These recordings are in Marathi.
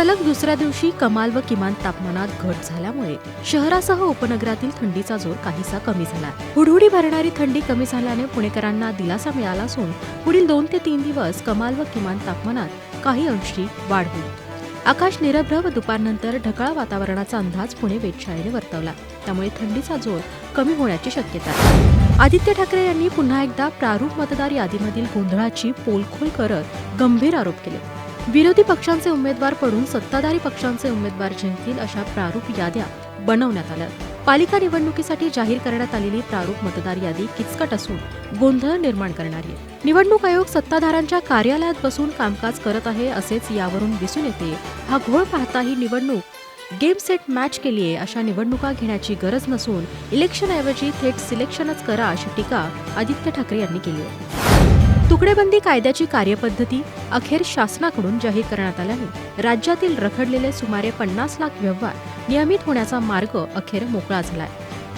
सलग दुसऱ्या दिवशी कमाल व किमान तापमानात घट झाल्यामुळे शहरासह उपनगरातील थंडीचा जोर काहीसा कमी झाला. हुडहुडी भरणारी थंडी कमी झाल्याने पुणेकरांना दिलासा मिळाला असून पुढील दोन ते तीन दिवस कमाल व किमान तापमानात काही अंशी वाढ होईल. आकाश निरभ्र व दुपारनंतर ढगाळ वातावरणाचा अंदाज पुणे वेधशाळेने वर्तवला. त्यामुळे थंडीचा जोर कमी होण्याची शक्यता आदित्य ठाकरे यांनी पुन्हा एकदा प्रारूप मतदार यादीमधील गोंधळाची पोलखोल करत गंभीर आरोप केले. विरोधी पक्षांचे उमेदवार पडून सत्ताधारी पक्षांचे उमेदवार जिंकतील अशा प्रारूप याद्या बनवण्यात आल्या. पालिका निवडणुकीसाठी जाहीर करण्यात आलेली प्रारूप मतदार यादी किचकट असून गोंधळ निर्माण करणारी आहे. निवडणूक आयोग सत्ताधारांच्या कार्यालयात बसून कामकाज करत आहे असेच यावरून दिसून येते. हा घोळ पाहता ही निवडणूक गेम सेट मॅच केली आहे अशा निवडणुका घेण्याची गरज नसून इलेक्शनऐवजी थेट सिलेक्शनच करा अशी टीका आदित्य ठाकरे यांनी केली आहे. तुकडेबंदी कायद्याची कार्यपद्धती अखेर शासनाकडून जाहीर करण्यात आल्याने राज्यातील रखडलेले सुमारे पन्नास लाख व्यवहार नियमित होण्याचा मार्ग अखेर मोकळा झालाय.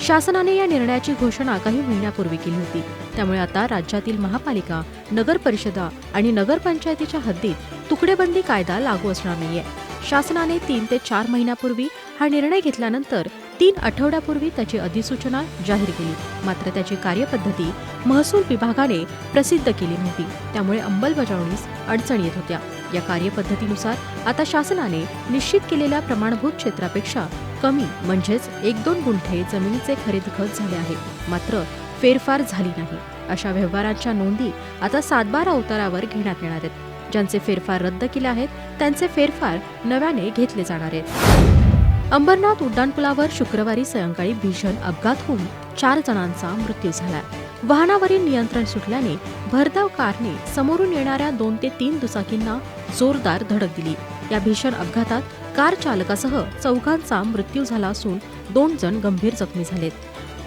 शासनाने या निर्णयाची घोषणा काही महिन्यापूर्वी केली होती. त्यामुळे आता राज्यातील महापालिका नगर परिषदा आणि नगरपंचायतीच्या हद्दीत तुकडेबंदी कायदा लागू असणार नाहीये. शासनाने तीन ते चार महिन्यापूर्वी हा निर्णय घेतल्यानंतर तीन आठवड्यापूर्वी त्याची अधिसूचना जाहीर केली. मात्र त्याची कार्यपद्धती महसूल विभागाने प्रसिद्ध केली नव्हती. त्यामुळे अंमलबजावणीस अडचणी येत होत्या. या कार्यपद्धतीनुसार आता शासनाने निश्चित केलेल्या प्रमाणभूत क्षेत्रापेक्षा कमी म्हणजेच एक दोन गुंठे जमिनीचे खरेद खत झाले आहे. मात्र फेरफार झाली नाही. अशा व्यवहारांच्या नोंदी आता सातबारा अवतारावर घेण्यात येणार आहेत. ज्यांचे फेरफार रद्द केले आहेत त्यांचे फेरफार नव्याने घेतले जाणार आहेत. अंबरनाथ उड्डाणपुलावर शुक्रवारी सायंकाळी भीषण अपघात होऊन चार जणांचा मृत्यू झाला. वाहनावरील नियंत्रण सुटल्याने भरधाव कारने समोरून येणाऱ्या दोन ते तीन दुचाकींना जोरदार धडक दिली. या भीषण अपघातात कार चालकासह चौघांचा मृत्यू झाला असून दोन जण गंभीर जखमी झालेत.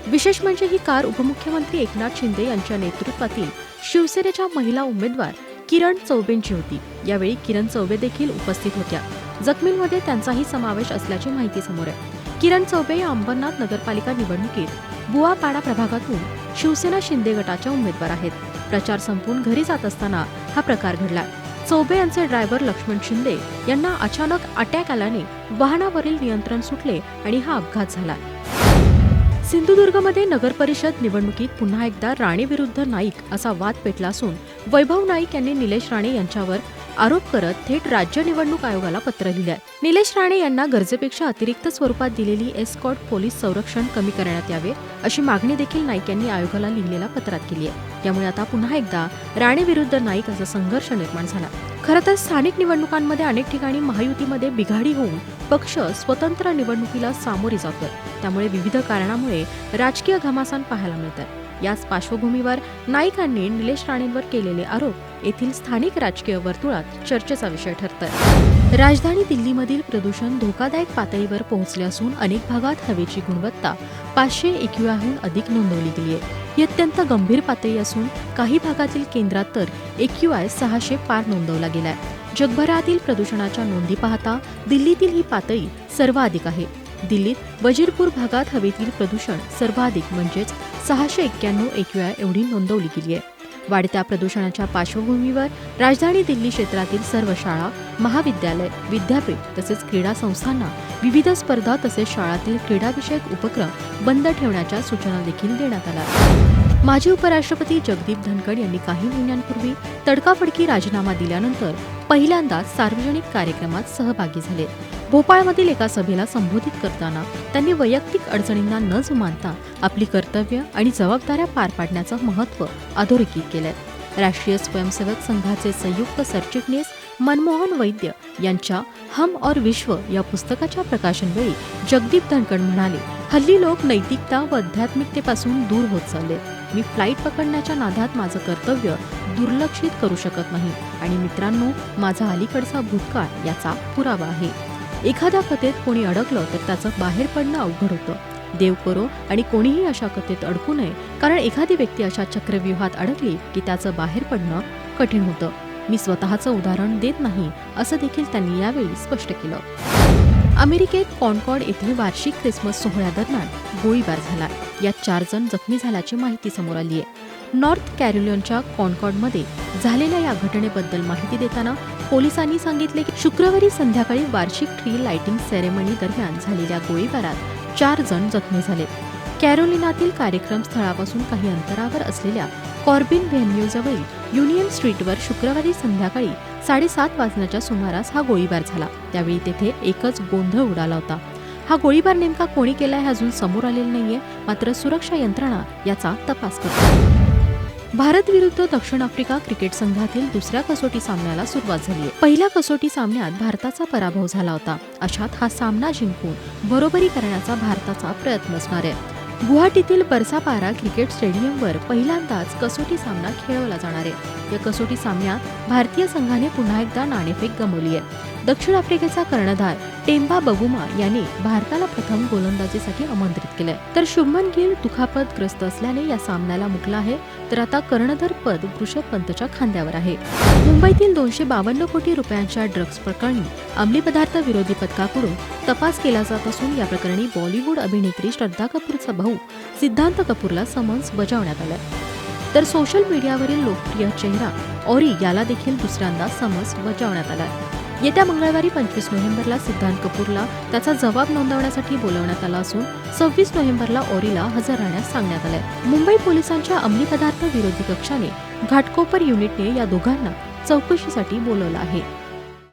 विशेष म्हणजे ही कार उपमुख्यमंत्री एकनाथ शिंदे यांच्या नेतृत्वातील शिवसेनेच्या महिला उमेदवार किरण चौबेंची होती. यावेळी किरण चौबे देखील उपस्थित होत्या. जखमींमध्ये त्यांचाही समावेश असल्याची माहिती समोर आहे. किरण चौबे या अंबरनाथ नगरपालिका निवडणुकीत बुवापाडा प्रभागातून शिवसेना शिंदे गटाच्या उमेदवार आहेत. प्रचार संपून घरी जात असताना हा प्रकार घडला. चौबे यांचे ड्रायव्हर लक्ष्मण शिंदे यांना अचानक अटॅक आल्याने वाहनावरील नियंत्रण सुटले आणि हा अपघात झाला. सिंधुदुर्गमध्ये नगर परिषद निवडणुकीत पुन्हा एकदा राणे विरुद्ध नाईक असा वाद पेटला असून वैभव नाईक यांनी निलेश राणे यांच्यावर आरोप करत थेट राज्य निवडणूक आयोगाला पत्र लिहिले निलेश राणे यांना गरजेपेक्षा अतिरिक्त स्वरूपात दिलेली एस्कॉट पोलीस संरक्षण कमी करण्यात यावे अशी मागणी देखील नाईक यांनी आयोगाला लिहिलेल्या पत्रात केली आहे. त्यामुळे आता पुन्हा एकदा राणे विरुद्ध नाईक असा संघर्ष निर्माण झाला. खरं तर स्थानिक निवडणुकांमध्ये अनेक ठिकाणी महायुतीमध्ये बिघाडी होऊन पक्ष स्वतंत्र निवडणुकीला सामोरे जातोय. त्यामुळे विविध कारणामुळे राजकीय घमासान पाहायला मिळतात याच पार्श्वभूमीवर नाईकांनी निलेश राणेंवर केलेले आरोप येथील स्थानिक राजकीय वर्तुळात चर्चेचा विषय ठरतात राजधानी दिल्लीमधील प्रदूषण धोकादायक पातळीवर पोहोचले असून अनेक भागात हवेची गुणवत्ता पाचशे एकवियाहून अधिक नोंदवली गेली आहे. ही अत्यंत गंभीर पातळी असून काही भागातील केंद्रात तर एक्यूआय सहाशे पार नोंदवला गेलाय. जगभरातील प्रदूषणाच्या नोंदी पाहता दिल्लीतील ही पातळी सर्वाधिक आहे. दिल्लीत वजीरपूर भागात हवेतील प्रदूषण सर्वाधिक म्हणजेच सहाशे एक्क्याण्णव एक्यू आय एवढी नोंदवली गेली आहे. वाढत्या प्रदूषणाच्या पार्श्वभूमीवर राजधानी दिल्ली क्षेत्रातील सर्व शाळा महाविद्यालय विद्यापीठ तसेच क्रीडा संस्थांना विविध स्पर्धा तसेच शाळातील क्रीडाविषयक उपक्रम बंद ठेवण्याच्या सूचना देखील देण्यात आल्या. माजी उपराष्ट्रपती जगदीप धनखड यांनी काही महिन्यांपूर्वी तडकाफडकी राजीनामा दिल्यानंतर पहिल्यांदाच सार्वजनिक कार्यक्रमात सहभागी झाले. भोपाळमधील एका सभेला संबोधित करताना त्यांनी वैयक्तिक अडचणींना न जुमानता आपली कर्तव्य आणि जबाबदाऱ्या पार पाडण्याचं महत्त्व अधोरेखित केलंय. राष्ट्रीय स्वयंसेवक संघाचे संयुक्त सरचिटणीस मनमोहन वैद्य यांच्या हम और विश्व या पुस्तकाच्या प्रकाशनवेळी जगदीप धनकड म्हणाले हल्ली लोक नैतिकता व आध्यात्मिकतेपासून दूर होत चालले. मी फ्लाईट पकडण्याच्या नादात माझं कर्तव्य दुर्लक्षित करू शकत नाही. आणि मित्रांनो माझा अलीकडचा भूतकाळ याचा पुरावा आहे. एखाद्या कथेत कोणी अडकलं तर त्याचं बाहेर पडणं अवघड होतं. देव करो आणि कोणीही अशा कथेत अडकू नये कारण एखादी व्यक्ती अशा चक्रव्यूहात अडकली की त्याचं बाहेर पडणं कठीण होतं. मी स्वतःचं उदाहरण देत नाही असं देखील त्यांनी यावेळी स्पष्ट केलं. अमेरिकेत कॉनकॉर्ड येथे वार्षिक ख्रिसमस सोहळ्यादरम्यान गोळीबार झाला. यात चार जण जखमी झाल्याची माहिती समोर आली आहे नॉर्थ कॅरोलिनच्या कॉनकॉर्डमध्ये झालेल्या या घटनेबद्दल माहिती देताना पोलिसांनी सांगितले की शुक्रवारी संध्याकाळी वार्षिक ट्री लाइटिंग सेरेमनी दरम्यान झालेल्या गोळीबारात चार जण जखमी झाले. कॅरोलिनातील कार्यक्रम स्थळापासून काही अंतरावर असलेल्या कॉर्बिन व्हेन्यूजवळील युनियन स्ट्रीटवर शुक्रवारी संध्याकाळी साडेसात वाजण्याच्या सुमारास हा गोळीबार झाला. त्यावेळी तेथे एकच गोंधळ उडाला होता. हा गोळीबार नेमका कोणी केलाय हे अजून समोर आलेलं नाहीये मात्र सुरक्षा यंत्रणा याचा तपास करतो. भारत विरुद्ध दक्षिण आफ्रिका क्रिकेट संघातील दुसऱ्या कसोटी सामन्याला सुरुवात झाली पहिल्या कसोटी सामन्यात भारताचा पराभव झाला होता. अशात हा सामना जिंकून बरोबरी करण्याचा भारताचा प्रयत्न असणार आहे. गुवाहाटीतील बरसापारा क्रिकेट स्टेडियमवर पहिल्यांदाच कसोटी सामना खेळवला जाणार आहे. या कसोटी सामन्यात भारतीय संघाने पुन्हा एकदा नाणेफेक गमावली आहे. दक्षिण आफ्रिकेचा कर्णधार टेम्बा बगुमा याने भारताला प्रथम गोलंदाजीसाठी आमंत्रित केलंय. तर शुभमन गिल दुखापतग्रस्त असल्याने या सामन्याला मुकला आहे. तर आता कर्णधार पद ऋषभ पंतच्या खांद्यावर आहे. मुंबईतील दोनशे बावन्न कोटी रुपयांच्या ड्रग्ज प्रकरणी अंमली पदार्थ विरोधी पथकाकडून तपास केला जात असून या प्रकरणी बॉलिवूड अभिनेत्री श्रद्धा कपूरचा भाऊ सिद्धांत कपूरला समन्स बजावण्यात आलं तर सोशल मीडियावरील लोकप्रिय चेहरा ऑरी याला देखील दुसऱ्यांदा समन्स बजावण्यात आला येत्या मंगळवारी पंचवीस नोव्हेंबरला सिद्धांत कपूरला त्याचा जबाब नोंदवण्यासाठी बोलवण्यात आला असून सव्वीस नोव्हेंबरला ओरीला हजर राहण्यास सांगण्यात आलंय. मुंबई पोलिसांच्या अंमली पदार्थ विरोधी कक्षाने घाटकोपर युनिटने या दोघांना चौकशीसाठी बोलवलं आहे.